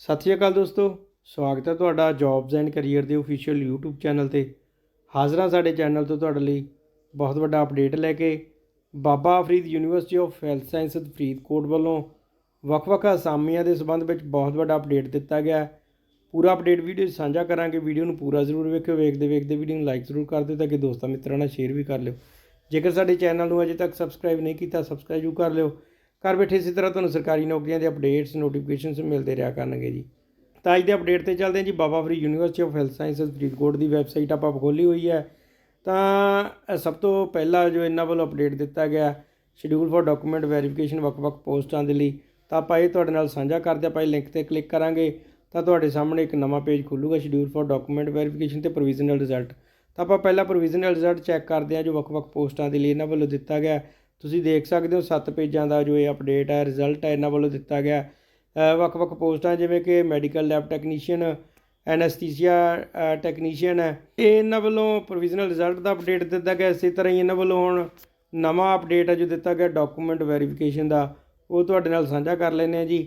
ਸਤਿ ਸ਼੍ਰੀ ਅਕਾਲ ਦੋਸਤੋ, ਸਵਾਗਤ ਹੈ ਤੁਹਾਡਾ ਜੌਬਸ ਐਂਡ ਕੈਰੀਅਰ ਦੇ ਅਫੀਸ਼ੀਅਲ YouTube ਚੈਨਲ ਤੇ। ਹਾਜ਼ਰਾਂ ਸਾਡੇ ਚੈਨਲ ਤੋਂ ਤੁਹਾਡੇ ਲਈ ਬਹੁਤ ਵੱਡਾ ਅਪਡੇਟ ਲੈ ਕੇ। Baba Farid university of health sciences Faridkot ਵੱਲੋਂ ਵੱਖ-ਵੱਖ ਅਸਾਮੀਆਂ ਦੇ ਸੰਬੰਧ ਵਿੱਚ ਬਹੁਤ ਵੱਡਾ ਅਪਡੇਟ ਦਿੱਤਾ ਗਿਆ ਪੂਰਾ ਅਪਡੇਟ ਵੀਡੀਓ ਸਾਂਝਾ ਕਰਾਂਗੇ। ਵੀਡੀਓ ਨੂੰ ਪੂਰਾ ਜ਼ਰੂਰ ਵੇਖਿਓ। ਵੇਖਦੇ ਵੇਖਦੇ ਵੀਡੀਓ ਨੂੰ ਲਾਈਕ ਜ਼ਰੂਰ ਕਰ ਦਿਓ ਤਾਂ ਕਿ ਦੋਸਤਾਂ ਮਿੱਤਰਾਂ ਨਾਲ ਸ਼ੇਅਰ ਵੀ ਕਰ ਲਿਓ। ਜੇਕਰ ਸਾਡੇ ਚੈਨਲ ਨੂੰ ਅਜੇ ਤੱਕ ਸਬਸਕ੍ਰਾਈਬ ਨਹੀਂ ਕੀਤਾ ਸਬਸਕ੍ਰਾਈਬ ਜ਼ਰੂਰ ਕਰ ਲਿਓ। ਘਰ ਬੈਠੇ ਇਸੇ ਤਰ੍ਹਾਂ ਤੁਹਾਨੂੰ ਸਰਕਾਰੀ ਨੌਕਰੀਆਂ ਦੇ ਅਪਡੇਟਸ ਨੋਟੀਫਿਕੇਸ਼ਨਸ ਮਿਲਦੇ ਰਿਹਾ ਕਰਨਗੇ ਜੀ। ਤਾਂ ਅੱਜ ਦੇ ਅਪਡੇਟ ਤੇ ਚੱਲਦੇ ਹਾਂ ਜੀ, Baba Fari university of health sciences Faridkot the website ਆਪਾਂ ਖੋਲੀ ਹੋਈ ਹੈ। ਤਾਂ ਸਭ ਤੋਂ ਪਹਿਲਾ ਜੋ ਇਹਨਾਂ ਵੱਲੋਂ ਅਪਡੇਟ ਦਿੱਤਾ ਗਿਆ ਸ਼ਡਿਊਲ ਫॉर ਡਾਕੂਮੈਂਟ ਵੈਰੀਫਿਕੇਸ਼ਨ ਵੱਖ-ਵੱਖ ਪੋਸਟਾਂ ਦੇ ਲਈ, ਤਾਂ ਆਪਾਂ ਇਹ ਤੁਹਾਡੇ ਨਾਲ ਸਾਂਝਾ ਕਰਦੇ ਆਪਾਂ ਇਹ ਲਿੰਕ ਤੇ ਕਲਿੱਕ ਕਰਾਂਗੇ, ਤਾਂ ਤੁਹਾਡੇ ਸਾਹਮਣੇ ਇੱਕ ਨਵਾਂ ਪੇਜ ਖੁੱਲੂਗਾ ਸ਼ਡਿਊਲ ਫॉर ਡਾਕੂਮੈਂਟ ਵੈਰੀਫਿਕੇਸ਼ਨ ਤੇ ਪ੍ਰੋਵੀਜ਼ਨਲ ਰਿਜ਼ਲਟ ਤਾਂ ਆਪਾਂ ਪਹਿਲਾਂ ਪ੍ਰੋਵੀਜ਼ਨਲ ਰਿਜ਼ਲਟ ਚੈੱਕ ਕਰਦੇ ਹਾਂ, ਜੋ ਵੱਖ-ਵੱਖ ਪੋਸਟਾਂ ਦੇ ਲਈ ਇਹਨਾਂ ਵੱਲੋਂ ਦਿੱਤਾ ਗਿਆ। ਤੁਸੀਂ ਦੇਖ ਸਕਦੇ ਹੋ ਸੱਤ ਪੇਜਾਂ ਦਾ ਜੋ ਇਹ ਅਪਡੇਟ ਹੈ ਰਿਜ਼ਲਟ ਹੈ, ਇਹਨਾਂ ਵੱਲੋਂ ਦਿੱਤਾ ਗਿਆ। ਵੱਖ-ਵੱਖ ਪੋਸਟਾਂ ਜਿਵੇਂ ਕਿ medical lab technician anaesthesia technician ਹੈ। ਇਹ ਇਹਨਾਂ ਵੱਲੋਂ ਪ੍ਰੋਵੀਜ਼ਨਲ ਰਿਜ਼ਲਟ ਦਾ ਅਪਡੇਟ ਦਿੱਤਾ ਗਿਆ। ਇਸੇ ਤਰ੍ਹਾਂ ਹੀ ਇਹਨਾਂ ਵੱਲੋਂ ਹੁਣ ਨਵਾਂ ਅਪਡੇਟ ਹੈ ਜੋ ਦਿੱਤਾ ਗਿਆ ਡਾਕੂਮੈਂਟ ਵੈਰੀਫਿਕੇਸ਼ਨ ਦਾ। ਉਹ ਤੁਹਾਡੇ ਨਾਲ ਸਾਂਝਾ ਕਰ ਲੈਂਦੇ ਆ ਜੀ।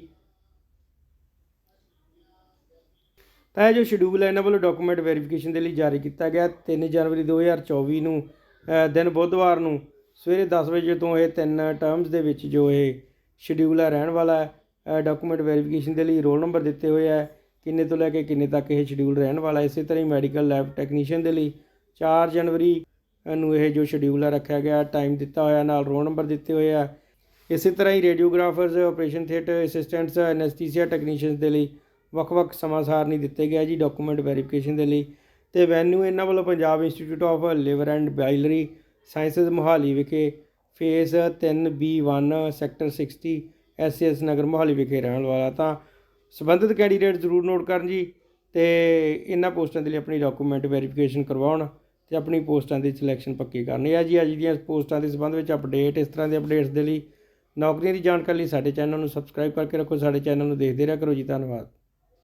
ਤਾਂ ਇਹ ਜੋ ਸ਼ਡਿਊਲ ਹੈ, ਇਹਨਾਂ ਵੱਲੋਂ ਡਾਕੂਮੈਂਟ ਵੈਰੀਫਿਕੇਸ਼ਨ ਦੇ ਲਈ ਜਾਰੀ ਕੀਤਾ ਗਿਆ। 3 ਜਨਵਰੀ 2024 ਨੂੰ ਦਿਨ ਬੁੱਧਵਾਰ ਨੂੰ। ਸਵੇਰੇ 10 ਵਜੇ ਤੋਂ ਇਹ ਤਿੰਨ ਟਰਮਸ ਦੇ ਵਿੱਚ ਜੋ ਇਹ ਸ਼ਡਿਊਲ ਹੈ ਰਹਿਣ ਵਾਲਾ ਹੈ ਡਾਕੂਮੈਂਟ ਵੈਰੀਫਿਕੇਸ਼ਨ ਦੇ ਲਈ ਰੋਲ ਨੰਬਰ ਦਿੱਤੇ ਹੋਏ ਹੈ ਕਿੰਨੇ ਤੋਂ ਲੈ ਕੇ ਕਿੰਨੇ ਤੱਕ ਇਹ ਸ਼ਡਿਊਲ ਰਹਿਣ ਵਾਲਾ ਇਸੇ ਤਰ੍ਹਾਂ ਹੀ ਮੈਡੀਕਲ ਲੈਬ ਟੈਕਨੀਸ਼ੀਅਨ ਦੇ ਲਈ 4 ਜਨਵਰੀ ਨੂੰ ਇਹ ਜੋ ਸ਼ਡਿਊਲ ਹੈ ਰੱਖਿਆ ਗਿਆ ਟਾਈਮ ਦਿੱਤਾ ਹੋਇਆ, ਨਾਲ ਰੋਲ ਨੰਬਰ ਦਿੱਤੇ ਹੋਏ ਆ। ਇਸੇ ਤਰ੍ਹਾਂ ਹੀ radiographers operation theatre assistants anaesthesia technicians ਦੇ ਲਈ ਵੱਖ-ਵੱਖ ਸਮਾਂ ਸਾਰਣੀ ਦਿੱਤੇ ਗਿਆ ਜੀ ਡਾਕੂਮੈਂਟ ਵੈਰੀਫਿਕੇਸ਼ਨ ਦੇ ਲਈ। ਤੇ ਵੈਨਿਊ ਇਹਨਾਂ ਵੱਲੋਂ Punjab institute of liver and biliary sciences Mohali ਵਿਖੇ phase 3B1 sector 60 S S Nagar Mohali ਵਿਖੇ ਰਹਿਣ ਵਾਲਾ ਤਾਂ ਸੰਬੰਧਿਤ ਕੈਂਡੀਡੇਟ ਜ਼ਰੂਰ ਨੋਟ ਕਰਨ ਜੀ ਤੇ ਇਹਨਾਂ ਪੋਸਟਾਂ ਦੇ ਲਈ ਆਪਣੀ ਡਾਕੂਮੈਂਟ ਵੈਰੀਫਿਕੇਸ਼ਨ ਕਰਵਾਉਣ ਤੇ ਆਪਣੀ ਪੋਸਟਾਂ ਦੀ ਸਿਲੈਕਸ਼ਨ ਪੱਕੀ ਕਰਨੀ। ਹੈ ਜੀ, ਅੱਜ ਦੀਆਂ ਪੋਸਟਾਂ ਦੇ ਸੰਬੰਧ ਵਿੱਚ ਅਪਡੇਟ, ਇਸ ਤਰ੍ਹਾਂ ਦੇ ਅਪਡੇਟਸ ਦੇ ਲਈ ਨੌਕਰੀਆਂ ਦੀ ਜਾਣਕਾਰੀ ਲਈ ਸਾਡੇ ਚੈਨਲ ਨੂੰ ਸਬਸਕ੍ਰਾਈਬ ਕਰਕੇ ਰੱਖੋ, ਸਾਡੇ ਚੈਨਲ ਨੂੰ ਦੇਖਦੇ ਰਿਹਾ ਕਰੋ ਜੀ, ਧੰਨਵਾਦ।